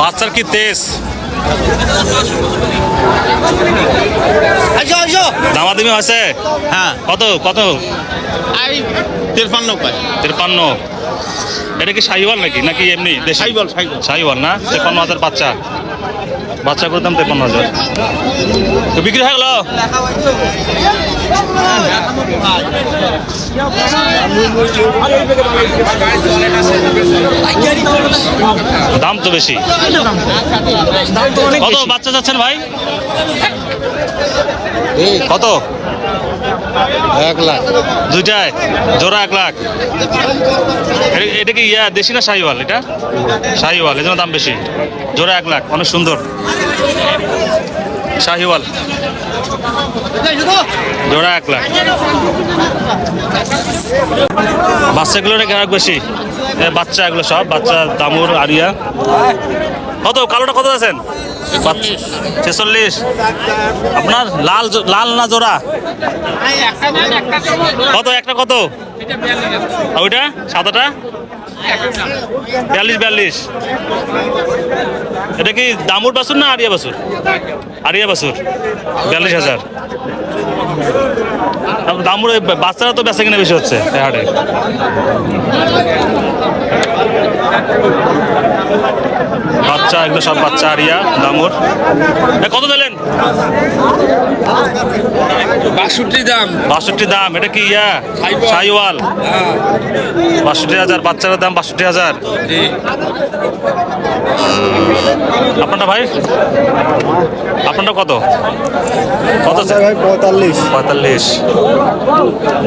বাচ্চার কি তেজ? দামাদামি হয়েছে? হ্যাঁ। কত কত? আই তিরপান্ন এটা কি শাহিওয়াল নাকি? নাকি এমনি সাইবল শাহিওয়াল না? তেপান্ন হাজার বাচ্চা। বাচ্চা করে দাম তেপান্ন হাজার। তো বিক্রি হয়ে গেল? দাম তো বেশি। কত? বাচ্চা যাচ্ছেন ভাই? কত? এক লাখ দুইটায়? জোড়া এক লাখ। এটা- কি ইয়া, দেশি না শাহিওয়াল এটা? শাহিওয়াল এই জন্য দাম বেশি। জোড়া এক লাখ, অনেক সুন্দর। শাহিওয়াল। জোড়া এক লাখ। বাচ্চাগুলোর গ্রাহক বেশি? বাচ্চা এগুলো সব, বাচ্চা দামুর আরিয়া। কত? কালোটা কত আছেন? ছেচল্লিশ। আপনার লাল লাল না জোড়া? কত? একটা কত? ওইটা? সাদাটা বিয়াল্লিশ বিয়াল্লিশ। এটা কি দামুর বাসুর না আরিয়া বাসুর আরিয়া বাসুর বিয়াল্লিশ হাজার। দামুর বাচ্চারা তো বেচা কিনে বেশি হচ্ছে হাটে। বাচ্চা এগুলো সব বাচ্চা আরিয়া দামুর। কত দিলেন? বাষট্টি দাম। বাষট্টি দাম এটা কি ইয়া? সাইওয়াল। বাষট্টি হাজার বাচ্চার দাম বাষট্টি হাজার। আপনারটা ভাই? আপনারটা কত? কত? ভাই পঁয়তাল্লিশ। পঁয়তাল্লিশ।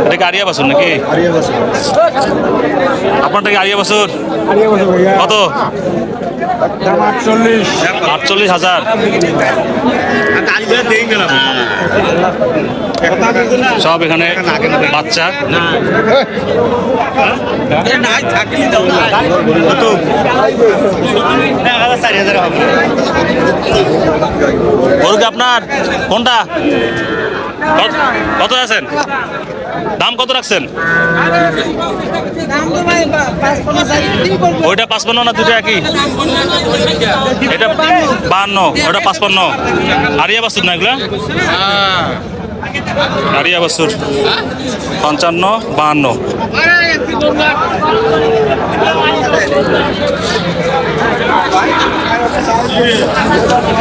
এটা কি আরিয়া বাসুর নাকি? বসে আপনারটা কি আরিয়া বাসুর কত? আটচল্লিশ। হাজার। সব এখানে বাচ্চা। আপনার? কোনটা? কত আছেন? দাম কত রাখছেন? ওইটা পাঁচপান্ন না দুটো একই? এটা বাহান্ন ওটা পাঁচপান্ন। আরিয়া বাসুর না এগুলা? আরিয়া বাসুর পঞ্চান্ন, বাহান্ন।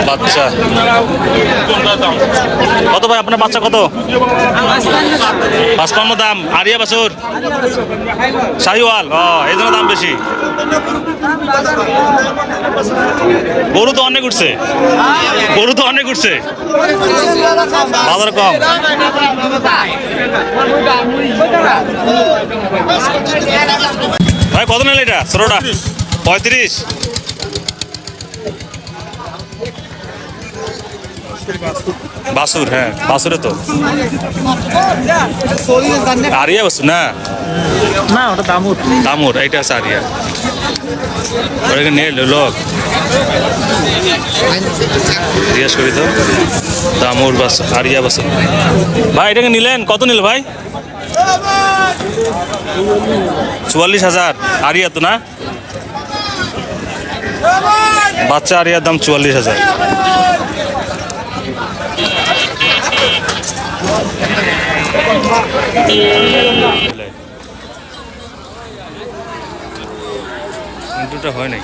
বাচ্চা। কত ভাই, আপনার বাচ্চা কত? পাঁচপান্ন দাম। আরিয়া বাসুর। শাহিওয়াল। ও, এই জন্য দাম বেশি। গরু তো অনেক উঠছে। গরু তো অনেক উঠছে। বাজার কম। ভাই কত নিল এটা? ষোলোটা পঁয়ত্রিশ। বাসুর হ্যাঁ বাসুরে তো। আরিয়া বাসুর না? না ওটা দামুর। দামুর এইটা আছে আরিয়া। ওটাকে নিয়ে লোক। জিজ্ঞেস করি তো। দামুর বাস, আরিয়া বাস। ভাই, এটাকে নিলেন? কত নিল ভাই? চুয়াল্লিশ হাজার। আরিয়া তো না? বাচ্চা আরিয়ার দাম চুয়াল্লিশ হাজার। হয় নাই।